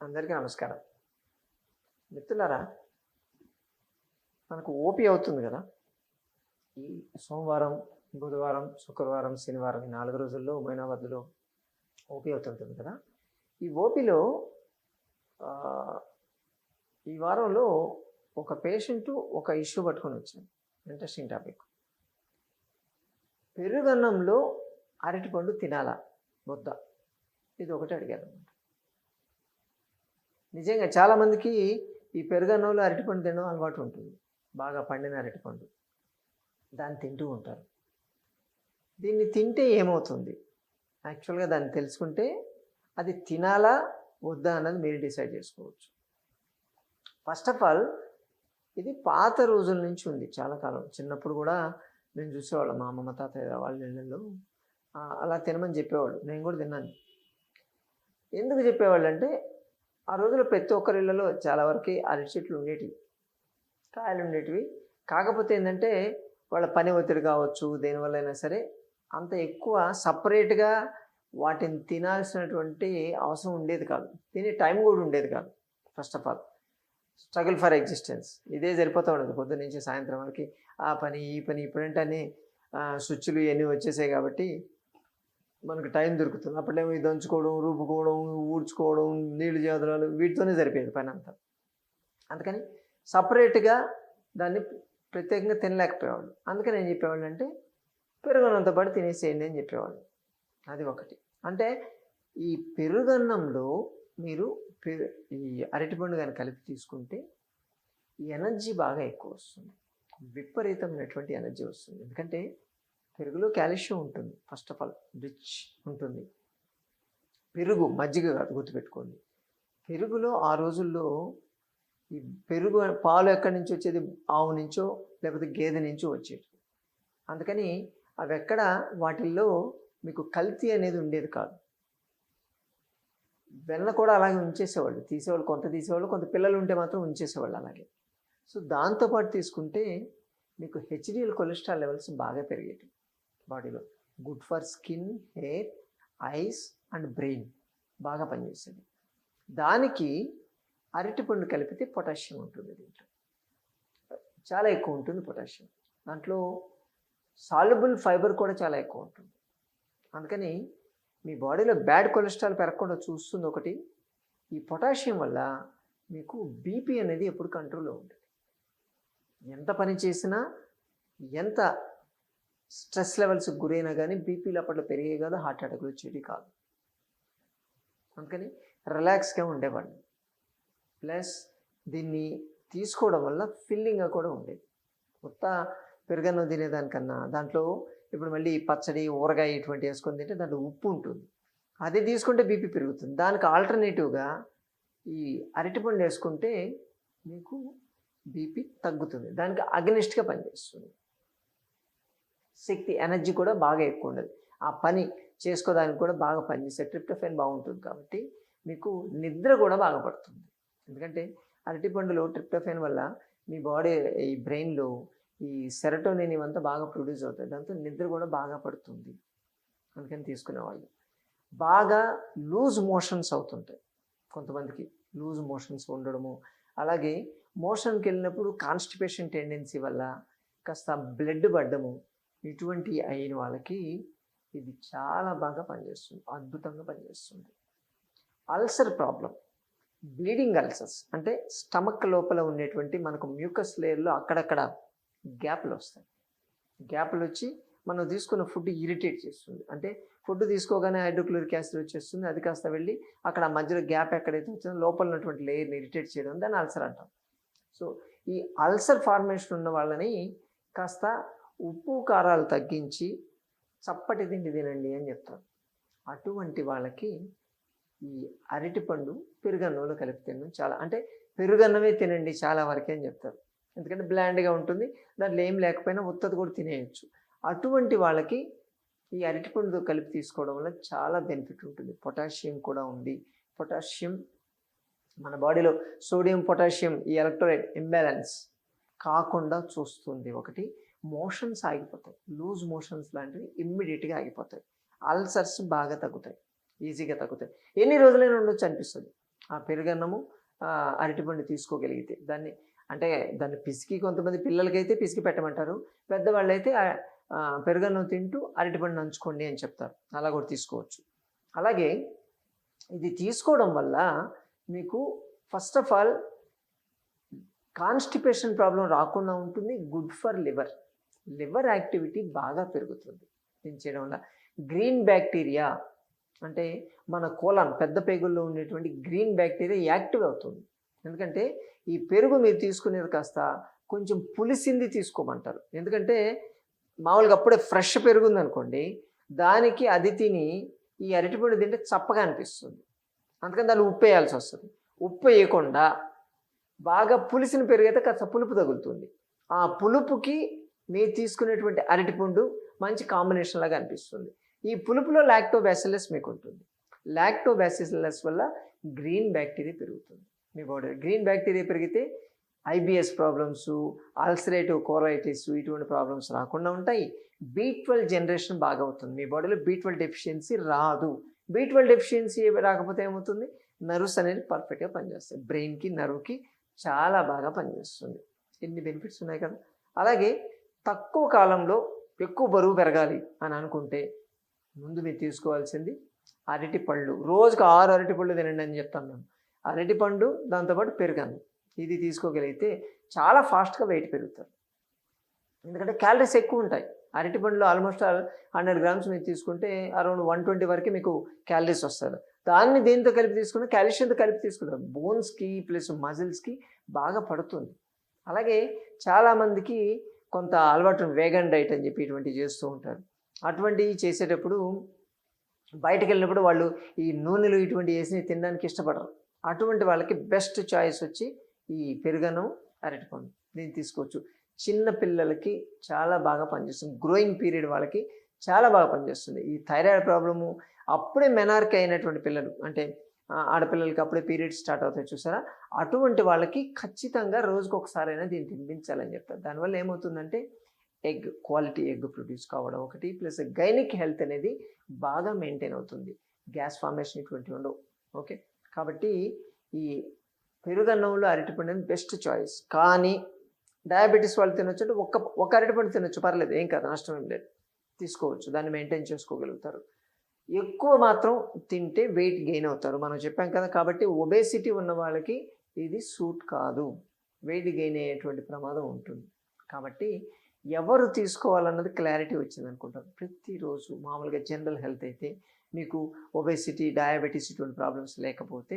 అందరికీ నమస్కారం. మిత్రులారా మనకు ఓపీ అవుతుంది కదా? ఈ సోమవారం బుధవారం శుక్రవారం శనివారం ఈ నాలుగు రోజుల్లో మైనాబాద్లో ఓపీ అవుతుంటుంది కదా? ఈ ఓపీలో ఈ వారంలో ఒక పేషెంట్ ఒక ఇష్యూ పట్టుకొని వచ్చాను ఇంట్రెస్టింగ్ టాపిక్. పెరుగన్నంలో అరటిపండు తినాలా? వద్దా ఇది ఒకటి అడిగారు నిజంగా చాలామందికి ఈ పెరుగన్నంలో అరటిపండు తినడం అలవాటు ఉంటుంది. బాగా పండిన అరటిపండు. దాన్ని తింటూ ఉంటారు. దీన్ని తింటే ఏమవుతుంది? యాక్చువల్గా దాన్ని తెలుసుకుంటే అది తినాలా వద్దా అన్నది మీరు డిసైడ్ చేసుకోవచ్చు. ఫస్ట్ ఆఫ్ ఆల్ ఇది పాత రోజుల నుంచి ఉంది. చాలా కాలం. చిన్నప్పుడు కూడా నేను చూసేవాళ్ళం. మా అమ్మమ్మ తాతయ్య వాళ్ళ ఇళ్ళల్లో. అలా తినమని చెప్పేవాళ్ళు. నేను కూడా తిన్నాను. ఎందుకు చెప్పేవాళ్ళు అంటే ఆ రోజుల్లో ప్రతి ఒక్కరి ఇళ్ళలో చాలా వరకు అరటి చెట్లు ఉండేటివి. కాయలు ఉండేటివి. కాకపోతే ఏంటంటే వాళ్ళ పని ఒత్తిడి కావచ్చు దేనివల్ల అయినా సరే అంత ఎక్కువ సపరేట్గా వాటిని తినాల్సినటువంటి అవసరం ఉండేది కాదు. తినే టైం కూడా ఉండేది కాదు first of all struggle for existence ఇదే సరిపోతూ ఉండదు. పొద్దున్న నుంచి సాయంత్రం వరకు ఆ పని ఈ పని ఇప్పుడంటే అన్ని స్విచ్లు ఇవన్నీ వచ్చేసాయి కాబట్టి మనకు టైం దొరుకుతుంది. అప్పుడేమో ఇది దంచుకోవడం రూపుకోవడం ఊడ్చుకోవడం నీళ్ళు జాతరాలు వీటితోనే సరిపోయింది పని అంతా. అందుకని సపరేట్గా దాన్ని ప్రత్యేకంగా తినలేకపోయేవాళ్ళు. అందుకని ఏం చెప్పేవాళ్ళు అంటే పెరుగన్నంతో పాటు తినేసేయండి అని చెప్పేవాళ్ళు. అది ఒకటి. అంటే ఈ పెరుగన్నంలో మీరు పెరు ఈ అరటిపండు కానీ కలిపి తీసుకుంటే ఎనర్జీ బాగా ఎక్కువ వస్తుంది. విపరీతమైనటువంటి ఎనర్జీ వస్తుంది. ఎందుకంటే పెరుగులో కాల్షియం ఉంటుంది. ఫస్ట్ ఆఫ్ ఆల్ రిచ్ ఉంటుంది. పెరుగు మజ్జిగ కాదు గుర్తుపెట్టుకోండి. పెరుగులో ఆ రోజుల్లో ఈ పెరుగు పాలు ఎక్కడి నుంచి వచ్చేది? ఆవు నుంచో లేకపోతే గేదె నుంచో వచ్చేది. అందుకని అవి ఎక్కడ? వాటిల్లో మీకు కల్తీ అనేది ఉండేది కాదు. వెన్న కూడా అలాగే ఉంచేసేవాళ్ళు. తీసేవాళ్ళు కొంత తీసేవాళ్ళు కొంత పిల్లలు ఉంటే మాత్రం ఉంచేసేవాళ్ళు అలాగే. సో దాంతోపాటు తీసుకుంటే మీకు హెచ్డిఎల్ కొలెస్ట్రాల్ లెవెల్స్ బాగా పెరిగేవి బాడీలో. Good for skin hair eyes and brain బాగా పనిచేస్తుంది. దానికి అరటిపండు కలిపితే పొటాషియం ఉంటుంది దీంట్లో. చాలా ఎక్కువ ఉంటుంది పొటాషియం. దాంట్లో సాల్యుబుల్ ఫైబర్ కూడా చాలా ఎక్కువ ఉంటుంది. అందుకని మీ బాడీలో బ్యాడ్ కొలెస్ట్రాల్ పెరగకుండా చూస్తుంది ఒకటి. ఈ పొటాషియం వల్ల మీకు బీపీ అనేది ఎప్పుడు కంట్రోల్లో ఉంటుంది ఎంత పని చేసినా ఎంత స్ట్రెస్ లెవెల్స్కి గురైనా కానీ బీపీలు అప్పట్లో పెరిగే కాదు హార్ట్ అటాక్లు వచ్చేవి కాదు. అందుకని రిలాక్స్గా ఉండేవాడిని. ప్లస్ దీన్ని తీసుకోవడం వల్ల ఫిల్లింగ్గా కూడా ఉండేది. కొత్త పెరుగన్నం తినేదానికన్నా దాంట్లో ఇప్పుడు మళ్ళీ పచ్చడి ఊరగాయ ఇటువంటి వేసుకొని తింటే దాంట్లో ఉప్పు ఉంటుంది. అది తీసుకుంటే బీపీ పెరుగుతుంది. దానికి ఆల్టర్నేటివ్గా ఈ అరటిపండు వేసుకుంటే మీకు బీపీ తగ్గుతుంది. దానికి అగ్నిస్ట్గా పనిచేస్తుంది. శక్తి ఎనర్జీ కూడా బాగా ఎక్కువ ఉండదు. ఆ పని చేసుకోవడానికి కూడా బాగా పనిచేస్తే ట్రిప్టోఫెన్ బాగుంటుంది కాబట్టి మీకు నిద్ర కూడా బాగా పడుతుంది. ఎందుకంటే అరటిపండులో ట్రిప్టోఫెన్ వల్ల మీ బాడీ ఈ బ్రెయిన్లో ఈ సెరటోనిన్ ఇవంతా బాగా ప్రొడ్యూస్ అవుతాయి. దాంతో నిద్ర కూడా బాగా పడుతుంది. అందుకని తీసుకునేవాళ్ళు బాగా లూజ్ మోషన్స్ అవుతుంటాయి. కొంతమందికి లూజ్ మోషన్స్ ఉండడము అలాగే మోషన్కి వెళ్ళినప్పుడు కాన్స్టిపేషన్ టెండెన్సీ వల్ల కాస్త బ్లడ్ పడ్డము ఇటువంటి అయిన వాళ్ళకి ఇది చాలా బాగా పనిచేస్తుంది అద్భుతంగా పనిచేస్తుంది. అల్సర్ ప్రాబ్లం బ్లీడింగ్ అల్సర్స్ అంటే స్టమక్ లోపల ఉండేటువంటి మనకు మ్యూకస్ లేయర్లో అక్కడక్కడ గ్యాప్లు వస్తాయి. గ్యాప్లు వచ్చి మనం తీసుకున్న ఫుడ్ ఇరిటేట్ చేస్తుంది. అంటే ఫుడ్ తీసుకోగానే హైడ్రోక్లోరిక్ యాసిడ్ వచ్చేస్తుంది అది కాస్త వెళ్ళి అక్కడ మధ్యలో గ్యాప్ ఎక్కడైతే వచ్చిందో లోపల ఉన్నటువంటి లేయర్ని ఇరిటేట్ చేయడం దాన్ని అల్సర్ అంటాం. సో ఈ అల్సర్ ఫార్మేషన్ ఉన్న వాళ్ళని కాస్త ఉప్పు కారాలు తగ్గించి చప్పటి తిండి తినండి అని చెప్తారు. అటువంటి వాళ్ళకి ఈ అరటిపండు పెరుగన్నంలో కలిపి తినడం చాలా అంటే పెరుగన్నమే తినండి చాలా వరకే అని చెప్తారు. ఎందుకంటే బ్లాండ్గా ఉంటుంది దాంట్లో ఏం లేకపోయినా ఉత్తది కూడా తినేయచ్చు. అటువంటి వాళ్ళకి ఈ అరటిపండుతో కలిపి తీసుకోవడం వల్ల చాలా బెనిఫిట్ ఉంటుంది. పొటాషియం కూడా ఉంది. పొటాషియం మన బాడీలో సోడియం పొటాషియం ఈ ఎలక్ట్రోలైట్ ఇంబ్యాలెన్స్ కాకుండా చూస్తుంది. ఒకటి మోషన్స్ ఆగిపోతాయి. లూజ్ మోషన్స్ లాంటివి ఇమ్మీడియట్గా ఆగిపోతాయి. అల్సర్స్ బాగా తగ్గుతాయి. ఈజీగా తగ్గుతాయి. ఎన్ని రోజులైనా ఉండొచ్చు అనిపిస్తుంది. ఆ పెరుగన్నము అరటిపండు తీసుకోగలిగితే దాన్ని అంటే దాన్ని పిసికి కొంతమంది పిల్లలకైతే పిసికి పెట్టమంటారు. పెద్దవాళ్ళు అయితే పెరుగన్నం తింటూ అరటిపండు నంచుకోండి అని చెప్తారు. అలా కూడా తీసుకోవచ్చు. అలాగే ఇది తీసుకోవడం వల్ల మీకు first of all constipation problem రాకుండా ఉంటుంది. Good for liver. Liver activity బాగా పెరుగుతుంది. దీన్ని చేయడం వల్ల? గ్రీన్ బ్యాక్టీరియా అంటే మన కోలాన్ పెద్ద పేగుల్లో ఉండేటువంటి గ్రీన్ బ్యాక్టీరియా యాక్టివ్ అవుతుంది. ఎందుకంటే ఈ పెరుగు మీరు తీసుకునేది కాస్త కొంచెం పులిసింది తీసుకోమంటారు. ఎందుకంటే మామూలుగా అప్పుడే ఫ్రెష్ పెరుగుంది అనుకోండి దానికి అది తిని ఈ అరటిపండు తింటే చప్పగా అనిపిస్తుంది. అందుకని దాన్ని ఉప్పు వేయాల్సి వస్తుంది. ఉప్పు వేయకుండా బాగా పులిసిన పెరుగు అయితే కాస్త పులుపు తగులుతుంది. ఆ పులుపుకి మీరు తీసుకునేటువంటి అరటిపండు మంచి కాంబినేషన్ లాగా అనిపిస్తుంది. ఈ పులుపులో లాక్టోబ్యాసిలస్ మీకు ఉంటుంది లాక్టోబ్యాసిలస్ వల్ల గ్రీన్ బ్యాక్టీరియా పెరుగుతుంది. మీ బాడీ గ్రీన్ బ్యాక్టీరియా పెరిగితే ఐబిఎస్ ప్రాబ్లమ్స్ అల్సరేటివ్ కోరైటిస్ ఇటువంటి ప్రాబ్లమ్స్ రాకుండా ఉంటాయి. బీ ట్వెల్వ్ జనరేషన్ బాగా అవుతుంది. మీ బాడీలో బీ ట్వెల్వ్ డెఫిషియన్సీ రాదు. బీ ట్వెల్వ్ డెఫిషియన్సీ రాకపోతే ఏమవుతుంది? నర్వ్స్ అనేది పర్ఫెక్ట్గా పనిచేస్తాయి బ్రెయిన్కి నర్వ్కి చాలా బాగా పనిచేస్తుంది. ఎన్ని బెనిఫిట్స్ ఉన్నాయి కదా? అలాగే తక్కువ కాలంలో ఎక్కువ బరువు పెరగాలి అని అనుకుంటే ముందు మీరు తీసుకోవాల్సింది అరటి పళ్ళు రోజుకు ఆరు అరటి పళ్ళు తినండి అని చెప్తాం మేము అరటి పండు దాంతోపాటు పెరుగన్నం. ఇది తీసుకోగలిగితే చాలా ఫాస్ట్గా వెయిట్ పెరుగుతారు ఎందుకంటే క్యాలరీస్ ఎక్కువ ఉంటాయి. అరటి పండులో ఆల్మోస్ట్ హండ్రెడ్ గ్రామ్స్ మీరు తీసుకుంటే అరౌండ్ వన్ ట్వంటీ వరకు మీకు క్యాలరీస్ వస్తారు దాన్ని దేనితో కలిపి తీసుకుంటే క్యాల్షియంతో కలిపి తీసుకుంటారు బోన్స్కి ప్లస్ మజిల్స్కి బాగా పడుతుంది. అలాగే చాలామందికి కొంత అలవాటు వేగన్ డైట్ అని చెప్పి ఇటువంటివి చేస్తూ ఉంటారు. అటువంటివి చేసేటప్పుడు బయటకు వెళ్ళినప్పుడు వాళ్ళు ఈ నూనెలు ఇటువంటి వేసి తినడానికి ఇష్టపడరు. అటువంటి వాళ్ళకి బెస్ట్ చాయిస్ వచ్చి ఈ పెరుగనం అరటిపండు దీన్ని తీసుకోవచ్చు. చిన్న పిల్లలకి చాలా బాగా పనిచేస్తుంది. గ్రోయింగ్ పీరియడ్ వాళ్ళకి చాలా బాగా పనిచేస్తుంది. ఈ థైరాయిడ్ ప్రాబ్లము అప్పుడే మెనార్క్ అయినటువంటి పిల్లలు అంటే ఆడపిల్లలకి అప్పుడే పీరియడ్స్ స్టార్ట్ అవుతాయి చూసారా? అటువంటి వాళ్ళకి ఖచ్చితంగా రోజుకు ఒకసారైనా దీన్ని తినిపించాలని చెప్తారు. దానివల్ల ఏమవుతుందంటే ఎగ్ క్వాలిటీ ఎగ్ ప్రొడ్యూస్ కావడం ఒకటి ప్లస్ గైనిక్ హెల్త్ అనేది బాగా మెయింటైన్ అవుతుంది. గ్యాస్ ఫార్మేషన్ ఇటువంటి ఉండవు. ఓకే? కాబట్టి ఈ పెరుగన్నంలో అరటిపండు అనేది బెస్ట్ చాయిస్. కానీ డయాబెటీస్ వాళ్ళు తినొచ్చు అంటే ఒక్క ఒక అరటిపండు తినొచ్చు. పర్లేదు ఏం కాదు నష్టం ఏం లేదు. తీసుకోవచ్చు. దాన్ని మెయింటైన్ చేసుకోగలుగుతారు. ఎక్కువ మాత్రం తింటే వెయిట్ గెయిన్ అవుతారు. మనం చెప్పాం కదా కాబట్టి ఒబేసిటీ ఉన్న వాళ్ళకి ఇది సూట్ కాదు. వెయిట్ గెయిన్ అయ్యేటువంటి ప్రమాదం ఉంటుంది. కాబట్టి ఎవరు తీసుకోవాలన్నది క్లారిటీ వచ్చింది అనుకుంటారు ప్రతిరోజు మామూలుగా జనరల్ హెల్త్ అయితే మీకు ఒబేసిటీ డయాబెటీస్ ఇటువంటి ప్రాబ్లమ్స్ లేకపోతే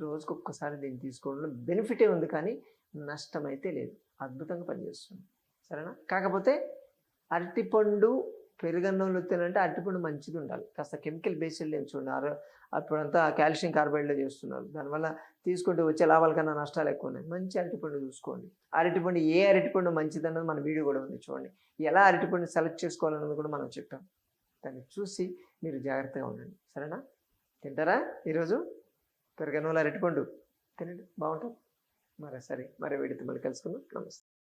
రోజుకు ఒక్కసారి దీన్ని తీసుకోవడంలో బెనిఫిటే ఉంది కానీ నష్టం అయితే లేదు. అద్భుతంగా పనిచేస్తుంది. సరేనా? కాకపోతే అరటిపండు పెరుగన్నంలో తినంటే అరటిపండు మంచిది ఉండాలి కాస్త కెమికల్ బేస్డ్ ఏం చూడాలి అప్పుడంతా కాల్షియం కార్బైడ్లో చేస్తున్నారు. దానివల్ల తీసుకుంటే వచ్చే లాభాల కన్నా నష్టాలు ఎక్కువ ఉన్నాయి మంచి అరటిపండు చూసుకోండి. అరటిపండు ఏ అరటిపండు మంచిది అన్నది మన వీడియో కూడా ఉంది చూడండి. ఎలా అరటిపండు సెలెక్ట్ చేసుకోవాలన్నది కూడా మనం చెప్పాం దాన్ని చూసి మీరు జాగ్రత్తగా ఉండండి. సరేనా? తింటారా ఈరోజు? పెరుగన్నంలో అరటిపండు. తినండి. బాగుంటుంది. మరి సరే. మరే వీడితో మళ్ళీ కలుసుకుందాం. నమస్తే.